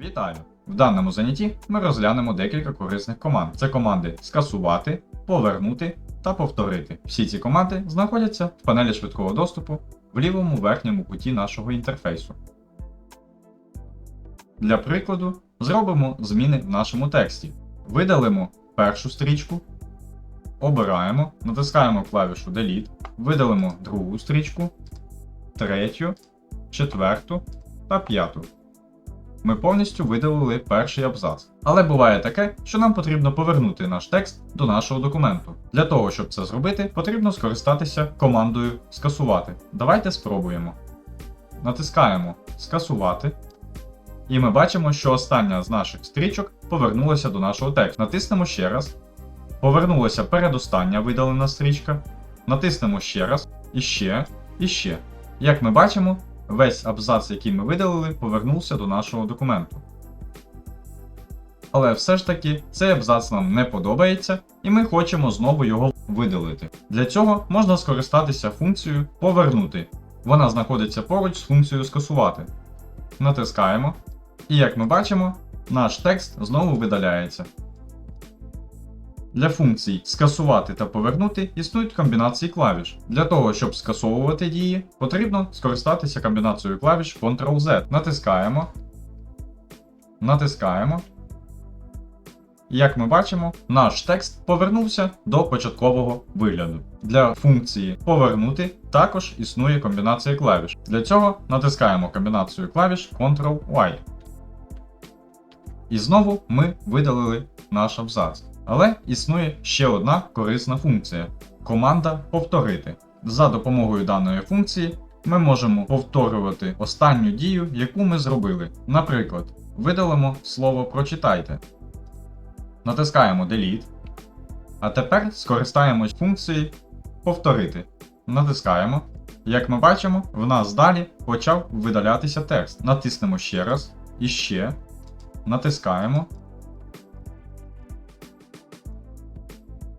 Вітаю! В даному занятті ми розглянемо декілька корисних команд. Це команди скасувати, повернути та повторити. Всі ці команди знаходяться в панелі швидкого доступу в лівому верхньому куті нашого інтерфейсу. Для прикладу, зробимо зміни в нашому тексті. Видалимо першу стрічку, обираємо, натискаємо клавішу Delete, видалимо другу стрічку, третю, четверту та п'яту ми повністю видалили перший абзац. Але буває таке, що нам потрібно повернути наш текст до нашого документу. Для того, щоб це зробити, потрібно скористатися командою скасувати. Давайте спробуємо. Натискаємо Скасувати. І ми бачимо, що остання з наших стрічок повернулася до нашого тексту. Натиснемо ще раз. Повернулася передостання видалена стрічка. Натиснемо ще раз, і ще, і ще. Як ми бачимо, весь абзац, який ми видалили, повернувся до нашого документу. Але все ж таки цей абзац нам не подобається, і ми хочемо знову його видалити. Для цього можна скористатися функцією Повернути. Вона знаходиться поруч з функцією скасувати. Натискаємо. І як ми бачимо, наш текст знову видаляється. Для функцій скасувати та повернути існують комбінації клавіш. Для того, щоб скасовувати дії, потрібно скористатися комбінацією клавіш Ctrl-Z. Натискаємо. Натискаємо. Як ми бачимо, наш текст повернувся до початкового вигляду. Для функції повернути також існує комбінація клавіш. Для цього натискаємо комбінацію клавіш Ctrl-Y. І знову ми видалили наш абзац. Але існує ще одна корисна функція команда повторити. За допомогою даної функції ми можемо повторювати останню дію, яку ми зробили. Наприклад, видалимо слово прочитайте. Натискаємо Delete. А тепер скористаємось функцією повторити. Натискаємо. Як ми бачимо, в нас далі почав видалятися текст. Натиснемо ще раз і ще. Натискаємо.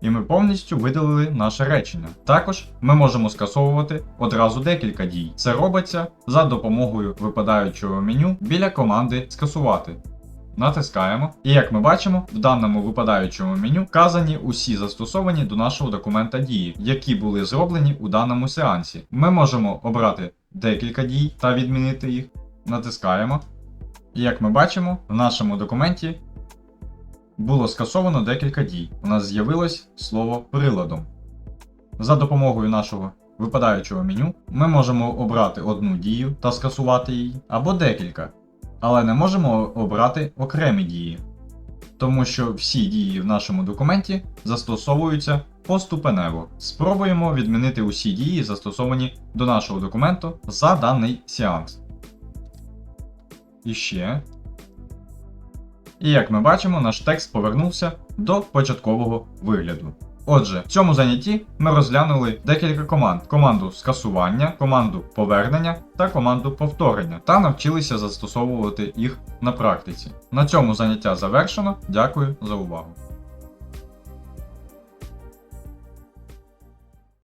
І ми повністю видалили наше речення. Також ми можемо скасовувати одразу декілька дій. Це робиться за допомогою випадаючого меню біля команди скасувати. Натискаємо, і як ми бачимо, в даному випадаючому меню вказані усі застосовані до нашого документа дії, які були зроблені у даному сеансі. Ми можемо обрати декілька дій та відмінити їх. Натискаємо. І як ми бачимо, в нашому документі було скасовано декілька дій. У нас з'явилось слово приладом. За допомогою нашого випадаючого меню ми можемо обрати одну дію та скасувати її, або декілька, але не можемо обрати окремі дії, тому що всі дії в нашому документі застосовуються поступенево. Спробуємо відмінити усі дії, застосовані до нашого документу за даний сеанс. І ще. І як ми бачимо, наш текст повернувся до початкового вигляду. Отже, в цьому занятті ми розглянули декілька команд: команду скасування, команду повернення та команду повторення, та навчилися застосовувати їх на практиці. На цьому заняття завершено. Дякую за увагу.